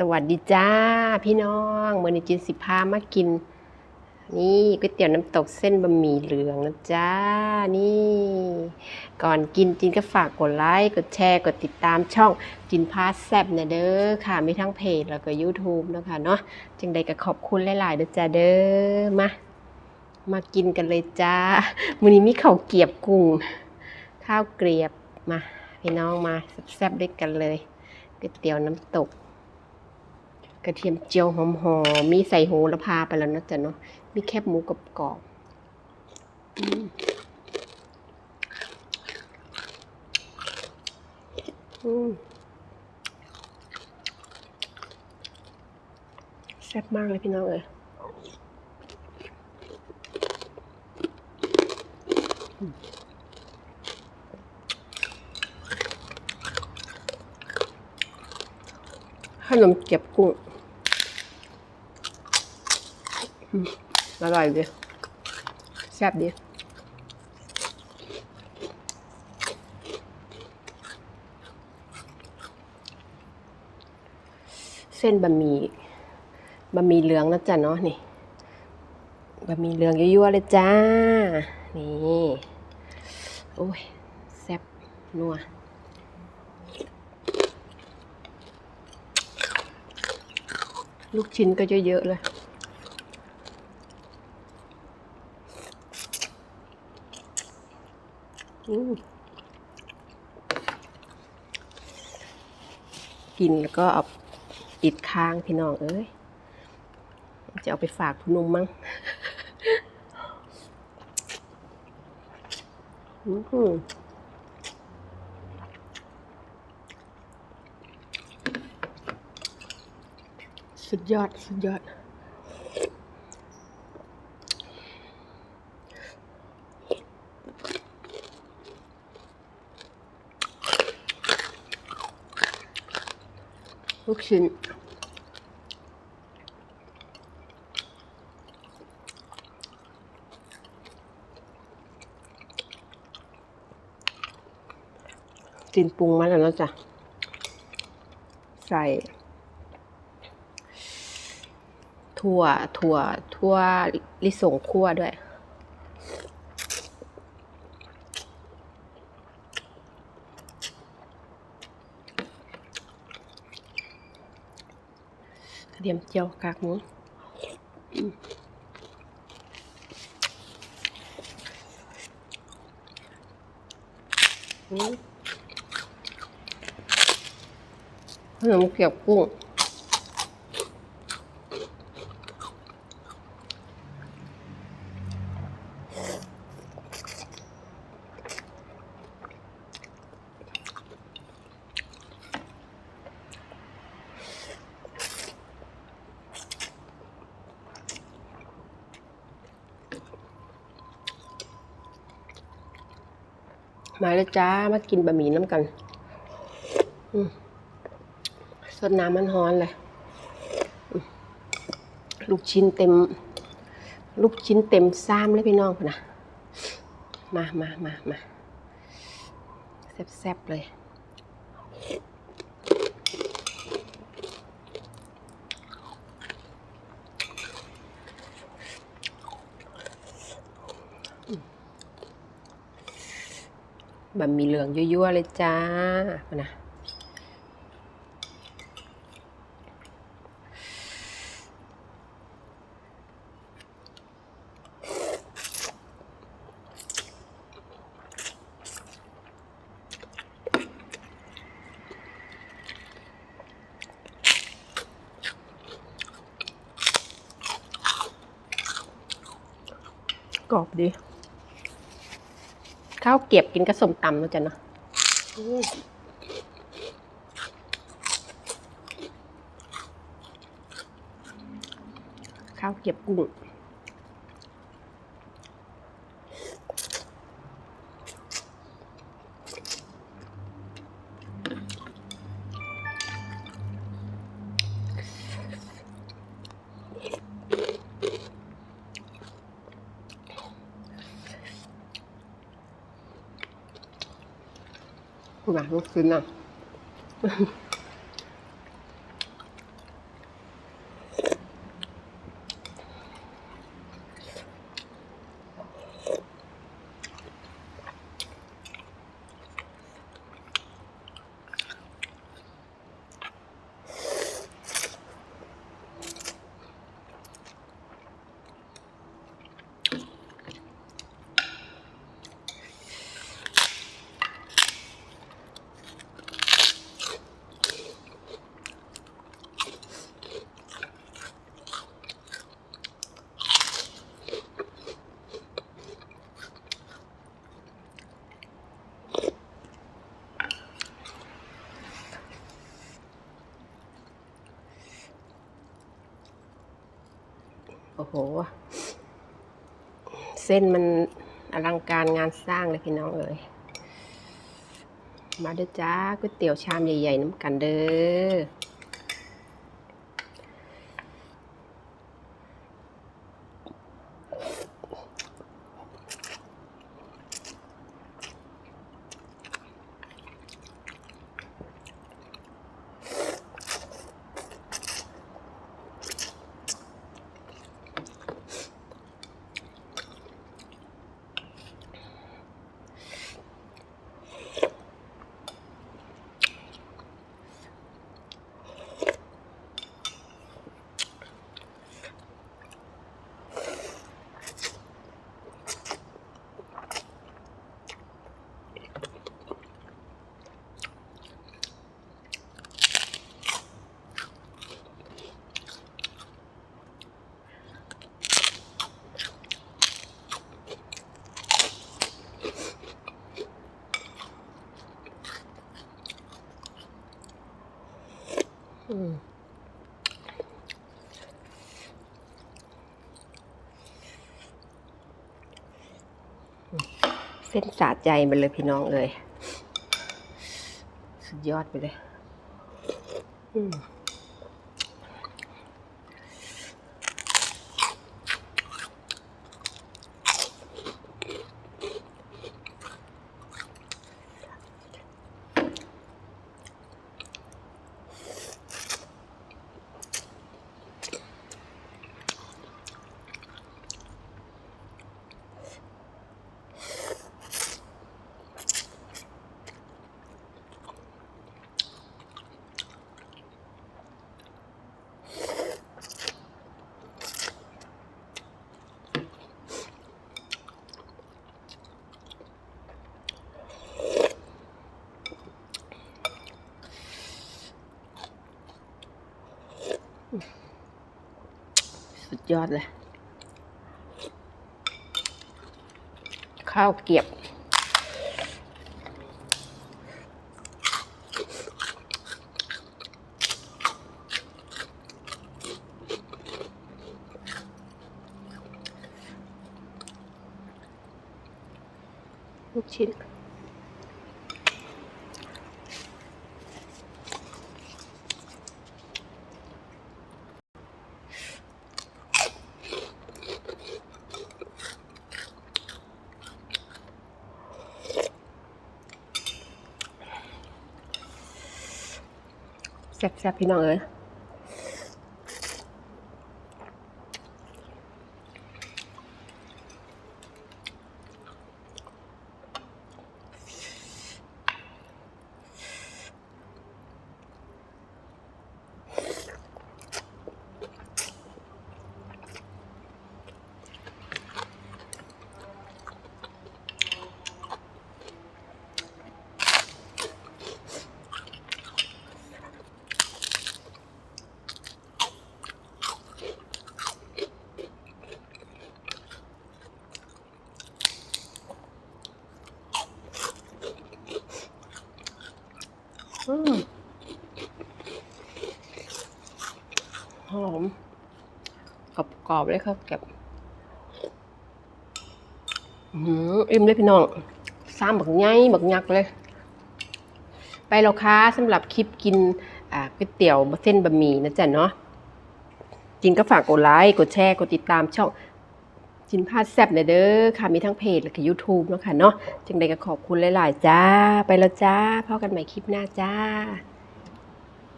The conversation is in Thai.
สวัสดีจ้าพี่น้องเมื่อนจินสิพามากิน นี่ก๋วยเตี๋ยวน้ำตกเส้นบะหมี่เหลืองนะจ้านี่ ก่อนกินจินก็ฝากกดไลค์กดแชร์กดติดตามช่องจินพาแซบนะเด้อค่ะมีทั้งเพจแล้วก็ YouTube นะคะเนาะจึงใดก็ขอบคุณหลายๆเด้อจ้าเด้อมามากินกันเลยจ้ามื้อนี้มีข้าวเกียบกุ้ง ข้าวเกรียบมา พี่น้องมาแซบๆด้วยกันเลยก๋วยเตี๋ยวน้ำตก กระเทียมเจียวหอมๆมีใส่โหระพาไปแล้วนะจ๊ะเนาะมีแคบหมูกรอบกรอบแซ่บมากเลยพี่น้องเอ้ยขนมเก็บกุ้ง อร่อยดีแซ่บดีเส้นบะหมี่บะหมี่เหลืองนะจ๊ะเนาะนี่บะหมี่เหลืองยั่วๆเลยจ้า นี่โอ้ยแซ่บนัวลูกชิ้นก็เยอะๆเลย อืม กินแล้วก็เอาปิดค้างพี่น้องเอ้ย จะเอาไปฝากคุณนุ่มมั้งอืมสุดยอด สุดยอด ลูกชิ้นจินปรุงมาแล้วนะจ๊ะ ใส่ถั่วถั่วถั่วลิสงคั่วด้วย กระเทียมเจียวกากหมูอืมอืมขนมเกี๊ยวกุ้ง มาแล้วจ้า มากินบะหมี่น้ำกันสดน้ำมันฮ้อนเลย ลูกชิ้นเต็ม ลูกชิ้นเต็มซ้ำเลยพี่น้องพุ่นนะ มามามามาแซ่บๆเลย บะหมี่เหลืองยั่วๆเลยจ้ามานะกรอบดี ข้าวเกรียบกินกับสมตำนะจ๊ะเนาะข้าวเกรียบกุ้ง คุณอะลูกชิ้นอะ เส้นมันอลังการงานสร้างเลยพี่น้องเอ๋ยมาเด้อจ้าก๋วยเตี๋ยวชามใหญ่ ๆน้ำกันเด้อ อืมเส้นสาใจมันเลยพี่น้องเลย สุดยอดไปเลย อืม ยอดเลย ข้าวเกียบ แซ่บๆพี่น้องเอ้ย อืมหอม กรอบเลยครับกับอืมอิ่มเลยพี่น้องซ้ำบักไงบักยักเลย ไปแล้วค่ะสำหรับคลิปกินอ่าก๋วยเตี๋ยวเส้นบะหมี่นะจ๊ะเนาะจริงก็ฝากกดไลค์กดแชร์กดติดตามช่องจินพาดแซบเนยเด้อค่ะมีทั้งเพจและก็ YouTube เนาะค่ะเนาะจังใดก็ขอบคุณหลาย ๆ จ้า ไปแล้วจ้าพบกันใหม่คลิปหน้าจ้า